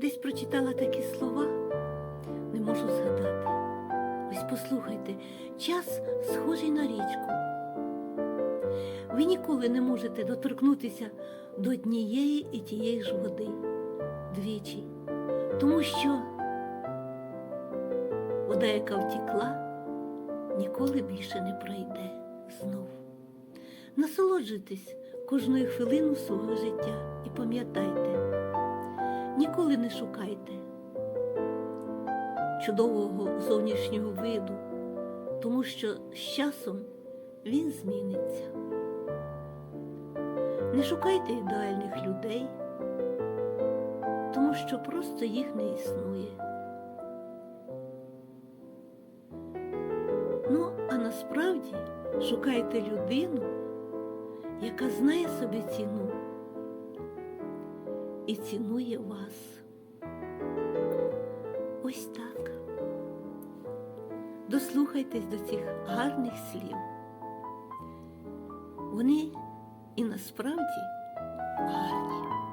десь прочитала такі слова, не можу згадати. Ось послухайте, час схожий на річку. Ви ніколи не можете доторкнутися до однієї і тієї ж води двічі, тому що вода, яка втікла, ніколи більше не пройде знов. Насолоджуйтесь кожною хвилину свого життя ніколи не шукайте чудового зовнішнього виду, тому що з часом він зміниться. Не шукайте ідеальних людей, тому що просто їх не існує. Ну, а насправді шукайте людину, яка знає собі ціну і цінує вас. Ось так. Дослухайтесь до цих гарних слів. Вони і насправді гарні.